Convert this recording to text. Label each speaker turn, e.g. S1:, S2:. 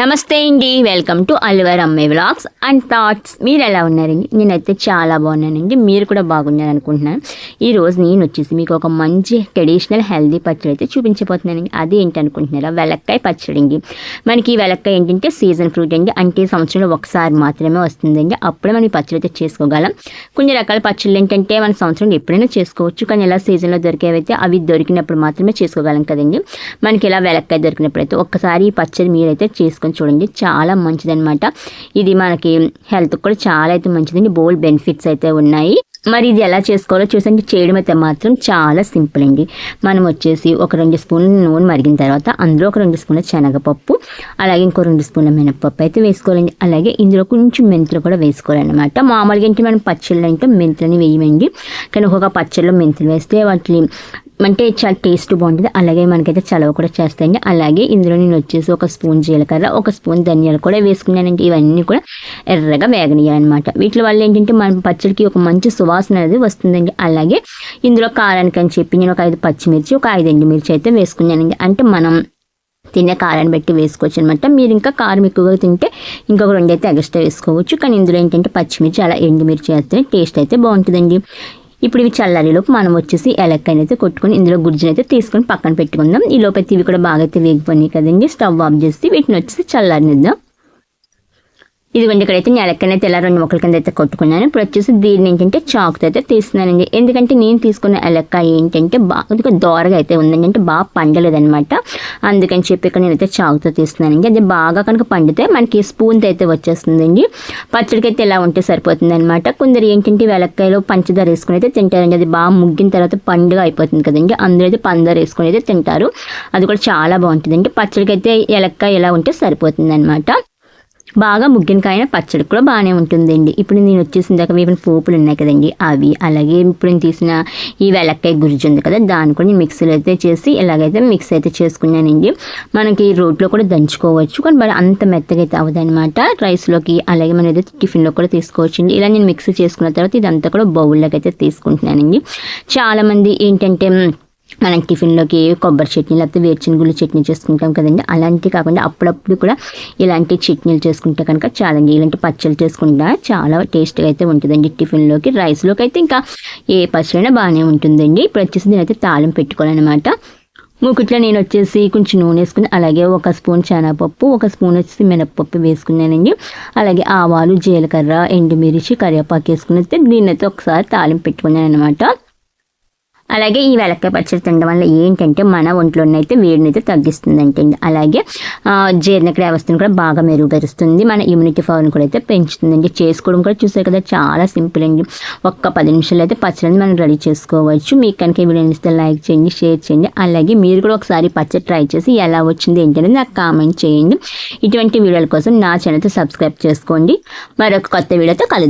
S1: నమస్తే అండి welcome to Alwar అమ్మే వ్లాగ్స్ అండ్ థాట్స్. మీరు ఎలా ఉన్నారండి? నేనైతే చాలా బాగున్నానండి మీరు కూడా బాగున్నారు అనుకుంటున్నాను ఈ రోజు నేను వచ్చేసి మీకు ఒక మంచి ట్రెడిషనల్ హెల్దీ పచ్చడి అయితే చూపించబోతున్నానండి. అది ఏంటనుకుంటున్నారా? వెలక్కాయ పచ్చడి అండి మనకి ఈ వెలక్కాయ ఏంటంటే సీజన్ ఫ్రూట్ అండి. అంటే సంవత్సరంలో ఒకసారి మాత్రమే వస్తుందండి. అప్పుడే మనం పచ్చడి అయితే చేసుకోగలం. కొన్ని రకాల పచ్చళ్ళు ఏంటంటే మన సంవత్సరంలో ఎప్పుడైనా చేసుకోవచ్చు. కానీ ఇలా సీజన్లో దొరికేవైతే అవి దొరికినప్పుడు మాత్రమే చేసుకోగలం కదండి. మనకి ఇలా వెలక్కాయ దొరికినప్పుడు అయితే ఒక్కసారి ఈ పచ్చడి మీరైతే చేసుకొని చూడండి. చాలా మంచిదన్నమాట. ఇది మనకి హెల్త్ కూడా చాలా అయితే మంచిదండి. బోల్డ్ బెనిఫిట్స్ అయితే ఉన్నాయి. మరి ఇది ఎలా చేసుకోవాలో చూసండి. చేయడం అయితే మాత్రం చాలా సింపుల్ అండి. మనం వచ్చేసి ఒక రెండు స్పూన్ల నూనె మరిగిన తర్వాత అందులో ఒక రెండు స్పూన్ల శనగపప్పు అలాగే ఇంకో రెండు స్పూన్ల మినపప్పు అయితే వేసుకోవాలండి. అలాగే ఇందులో కొంచెం మెంతులు కూడా వేసుకోవాలన్నమాట. మామూలుగా ఏంటి మనం పచ్చళ్ళు అంటే మెంతులని వేయమండి. కానీ ఒక్కొక్క పచ్చళ్ళు మెంతులు వేస్తే వాటిని అంటే చాలా టేస్ట్ బాగుంటుంది. అలాగే మనకైతే చలవ కూడా చేస్తాయండి. అలాగే ఇందులో నేను వచ్చేసి ఒక స్పూన్ జీలకర్ర ఒక స్పూన్ ధనియాలు కూడా వేసుకున్నానండి. ఇవన్నీ కూడా ఎర్రగా వేగనీయాలన్నమాట వీటి వల్ల ఏంటంటే మన పచ్చడికి ఒక మంచి సువాసన అనేది వస్తుందండి. అలాగే ఇందులో కారానికి అని చెప్పి నేను ఒక ఐదు పచ్చిమిర్చి ఒక ఐదు ఎండుమిర్చి అయితే వేసుకున్నానండి. అంటే మనం తినే కారాన్ని బట్టి వేసుకోవచ్చు అనమాట మీరు ఇంకా కారం ఎక్కువగా తింటే ఇంకొక రెండు అయితే ఎక్స్ట్రా వేసుకోవచ్చు. కానీ ఇందులో ఏంటంటే పచ్చిమిర్చి అలా ఎండుమిర్చి వేస్తే టేస్ట్ అయితే బాగుంటుందండి. ఇప్పుడు ఇవి చల్లారిలోపు మనం వచ్చేసి ఎలక్కని అయితే కొట్టుకొని ఇందులో గుజ్జుని అయితే తీసుకొని పక్కన పెట్టుకుందాం. ఈ లోపైతే ఇవి కూడా బాగా అయితే వేగిపోయినాయి కదండి. స్టవ్ ఆఫ్ చేసి వీటిని వచ్చేసి చల్లారనిద్దాం. ఇదిగోండి ఇక్కడైతే నెలకనైతే ఇలా రెండు మొక్కల కింద అయితే కొట్టుకున్నాను. ఇప్పుడు వచ్చేసి దీన్ని ఏంటంటే చాకుతో అయితే తీస్తున్నానండి. ఎందుకంటే నేను తీసుకున్న ఎలక్కాయ ఏంటంటే బాగా దోరగా అయితే ఉందండి. అంటే బాగా పండలేదనమాట అందుకని చెప్పి ఇక్కడ నేనైతే చాకుతో తీస్తున్నానండి. అది బాగా కనుక పండితే మనకి స్పూన్తో అయితే వచ్చేస్తుందండి. పచ్చడికి అయితే ఇలా ఉంటే సరిపోతుంది అనమాట కొందరు ఏంటంటే వెలక్కాయలో పంచదార వేసుకుని అయితే తింటారండి. అది బాగా ముగ్గిన తర్వాత పండుగ అయిపోతుంది కదండి. అందరూ అయితే పంచదార వేసుకుని అయితే తింటారు. అది కూడా చాలా బాగుంటుందండి. పచ్చడికి అయితే ఎలక్కాయ ఇలా ఉంటే సరిపోతుంది అనమాట బాగా ముగ్గిన కాయన పచ్చడి కూడా బాగానే ఉంటుందండి. ఇప్పుడు నేను వచ్చేసిన దాకా వేపిన పోపులు ఉన్నాయి కదండి అవి. అలాగే ఇప్పుడు నేను తీసిన ఈ వెలక్కాయ గురించి ఉంది కదా దాన్ని కూడా నేను మిక్సీలో అయితే చేసి ఇలాగైతే మిక్స్ అయితే చేసుకున్నానండి. మనకి రోట్లో కూడా దంచుకోవచ్చు కానీ మరి అంత మెత్తగా అయితే అవ్వదనమాట రైస్లోకి అలాగే మనం అయితే టిఫిన్లో కూడా తీసుకోవచ్చు ఇలా నేను మిక్సీ చేసుకున్న తర్వాత ఇదంతా కూడా బౌల్లోకి అయితే తీసుకుంటున్నానండి. చాలామంది ఏంటంటే మనం టిఫిన్లోకి కొబ్బరి చట్నీ లేకపోతే వేరుచినుగులు చట్నీ చేసుకుంటాం కదండి. అలాంటివి కాకుండా అప్పుడప్పుడు కూడా ఇలాంటి చట్నీలు చేసుకుంటే కనుక చాలా ఇలాంటి పచ్చళ్ళు చేసుకుంటా చాలా టేస్ట్గా అయితే ఉంటుందండి టిఫిన్లోకి. రైస్లోకి అయితే ఇంకా ఏ పచ్చడైనా బాగానే ఉంటుందండి. ఇప్పుడు వచ్చేసి నేనైతే తాళం పెట్టుకోవాలన్నమాట. మూకుట్లో నేను వచ్చేసి కొంచెం నూనె వేసుకుని అలాగే ఒక స్పూన్ శనగపప్పు ఒక స్పూన్ వచ్చేసి మినపప్పు వేసుకున్నానండి. అలాగే ఆవాలు జీలకర్ర ఎండుమిర్చి కరివేపాకు వేసుకుని అయితే దీన్నైతే ఒకసారి తాలింపు పెట్టుకున్నాను అనమాట అలాగే ఈ వెలక్కాయ పచ్చడి తినడం వల్ల ఏంటంటే మన ఒంట్లోనైతే వేడినైతే తగ్గిస్తుందంటే అలాగే జీర్ణక్రియ వ్యవస్థను కూడా బాగా మెరుగుపరుస్తుంది. మన ఇమ్యూనిటీ పవర్ని కూడా అయితే పెంచుతుందండి. చేసుకోవడం కూడా చూసారు కదా చాలా సింపుల్ అండి. ఒక్క పది నిమిషాలు అయితే పచ్చడిని మనం రెడీ చేసుకోవచ్చు. మీకు కనుక వీడియో ఇస్తే లైక్ చేయండి షేర్ చేయండి. అలాగే మీరు కూడా ఒకసారి పచ్చడి ట్రై చేసి ఎలా వచ్చింది ఏంటనేది నాకు కామెంట్ చేయండి. ఇటువంటి వీడియోల కోసం నా ఛానల్తో సబ్స్క్రైబ్ చేసుకోండి. మరొక కొత్త వీడియోతో కలుద్దాం.